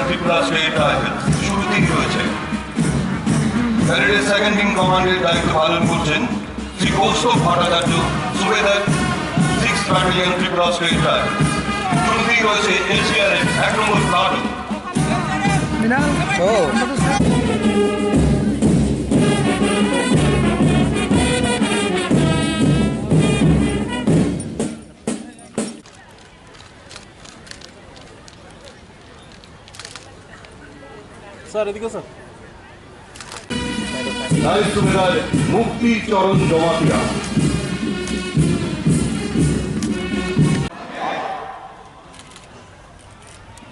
Tripura state শুরু থেকে হয়েছে ব্যারিডের সেকেন্ড ইন কমান্ডের দায়িত্ব পালন করছেন শ্রী কৌস্তব ভট্টাচার্য সুবেদার সিক্স ব্যাটালিয়ন ত্রিপুরা স্টেট শুরু থেকে রয়েছে এর এক নম্বর প্লাটুন স্যার এদিকে স্যার নারী সুবেদার মুক্তি চরণ জমাতিয়া।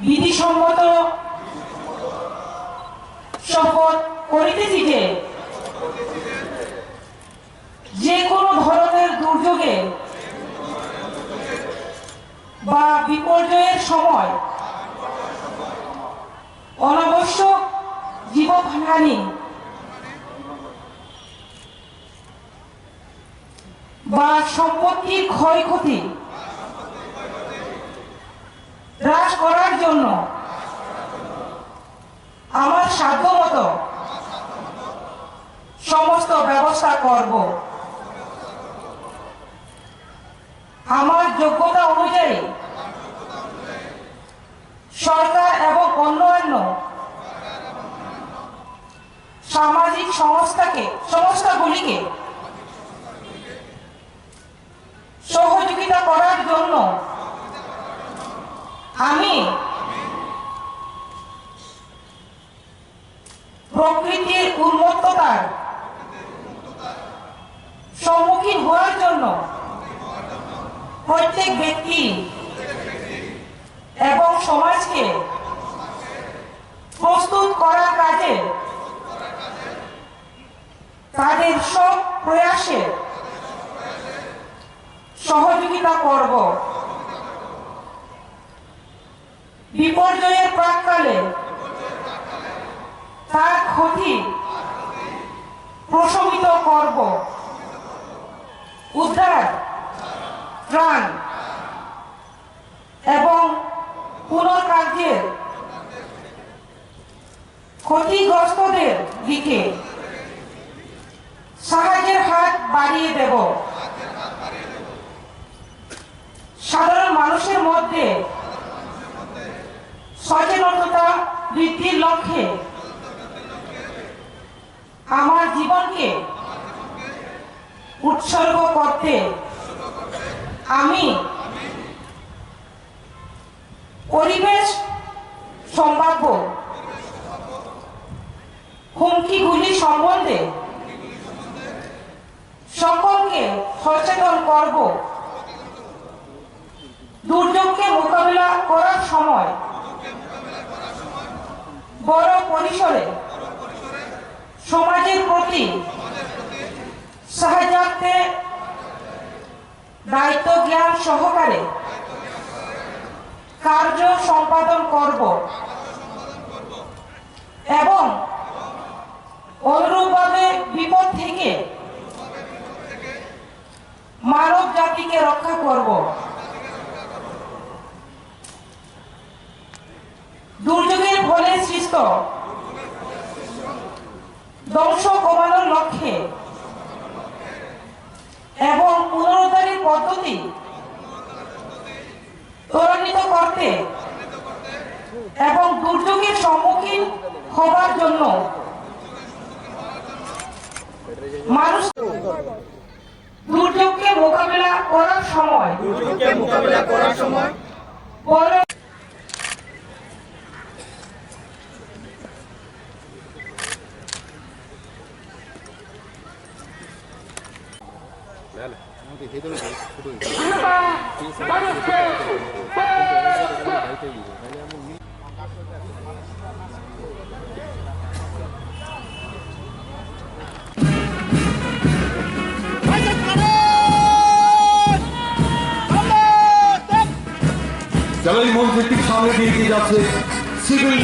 বিধিসম্মত শপথ করিতেছি যে কোনো ধরনের দুর্যোগে বা বিপর্যয়ের সময় অনাবশ্যক জীবহানি বা সম্পত্তির ক্ষয়ক্ষতি হ্রাস করার জন্য আমার সাধ্যমতো সমস্ত ব্যবস্থা করব। আমার যোগ্যতা অনুযায়ী সরকার এবং অন্যান্য সামাজিক সংস্থাকে, সংস্থাগুলিকে সহযোগিতা করার জন্য আমি উন্মত্ততার সম্মুখীন হওয়ার জন্য প্রত্যেক ব্যক্তি এবং সমাজকে প্রস্তুত করার কাজে তাদের সব প্রয়াসে সহযোগিতা করব। বিপর্যয়ের প্রাককালে তার ক্ষতি প্রশমিত করব। উদ্ধার, ত্রাণ এবং পুনর্কার্যের ক্ষতিগ্রস্তদের দিকে সাহায্যের হাত বাড়িয়ে দেব। সাধারণ মানুষের মধ্যে সচেতনতা বৃদ্ধির লক্ষ্যে আমার জীবনকে উৎসর্গ করতে আমি পরিবেশ সম্ভাব্য হুমকিগুলি সম্বন্ধে সকলকে সচেতন করব। দুর্যোগকে মোকাবিলা করার সময় বড় পরিসরে সমাজের প্রতি দায়িত্ব জ্ঞান সহকারে কার্য সম্পাদন করব এবং অনুরূপভাবে বিপদ থেকে মানব জাতিকে রক্ষা করব। দুর্যোগের ফলে সৃষ্ট ধ্বংস কমানোর লক্ষ্যে। এবং পুনরুদ্ধারের পদ্ধতি ত্বরান্বিত করতে এবং দুর্যোগের সম্মুখীন হবার জন্য মানুষ দুর্যোগকে মোকাবিলা করার সময় দুর্যোগকে মোকাবিলা করার সময় 이렇게 되돌아가는 수도 있고 জালালি মন ভিত্তিক সামনে দিয়ে যাচ্ছে সিভিল